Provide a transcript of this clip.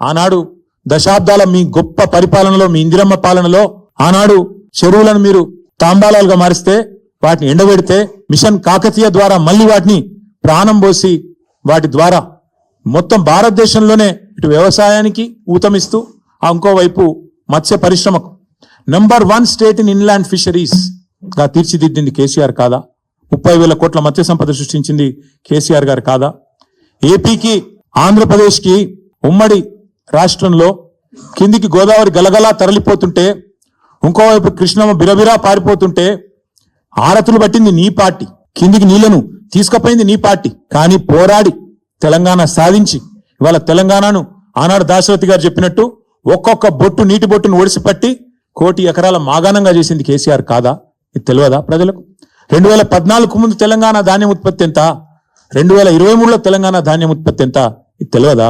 ఆనాడు దశాబ్దాల మీ గొప్ప పరిపాలనలో మీ ఇందిరమ్మ పాలనలో ఆనాడు చెరువులను మీరు తాంబాలాలుగా మారిస్తే వాటిని ఎండబెడితే మిషన్ కాకతీయ ద్వారా మళ్ళీ వాటిని ప్రాణం పోసి వాటి ద్వారా మొత్తం భారతదేశంలోనే ఇటు వ్యవసాయానికి ఊతమిస్తూ ఆ ఇంకోవైపు మత్స్య పరిశ్రమకు. Number one state in inland ఫిషరీస్గా తీర్చిదిద్దింది కేసీఆర్ కాదా? ముప్పై వేల కోట్ల మత్స్య సంపద సృష్టించింది కేసీఆర్ గారు కాదా? ఏపీకి ఆంధ్రప్రదేశ్కి ఉమ్మడి రాష్ట్రంలో కిందికి గోదావరి గలగలా తరలిపోతుంటే ఇంకోవైపు కృష్ణమ్మ బిరబిరా పారిపోతుంటే ఆరతులు పట్టింది నీ పార్టీ. కిందికి నీళ్ళను తీసుకుపోయింది నీ పార్టీ. కానీ పోరాడి తెలంగాణ సాధించి ఇవాళ తెలంగాణను ఆనాడు దాశరథి గారు చెప్పినట్టు ఒక్కొక్క బొట్టు నీటి బొట్టును ఒడిసిపట్టి కోటి ఎకరాల మాగాణంగా చేసింది కేసీఆర్ కాదా? ఇది తెలియదా ప్రజలకు? రెండు వేల పద్నాలుగు ముందు తెలంగాణ ధాన్యం ఉత్పత్తి ఎంత? రెండు వేల ఇరవై మూడులో తెలంగాణ ధాన్యం ఉత్పత్తి ఎంత? ఇది తెలియదా?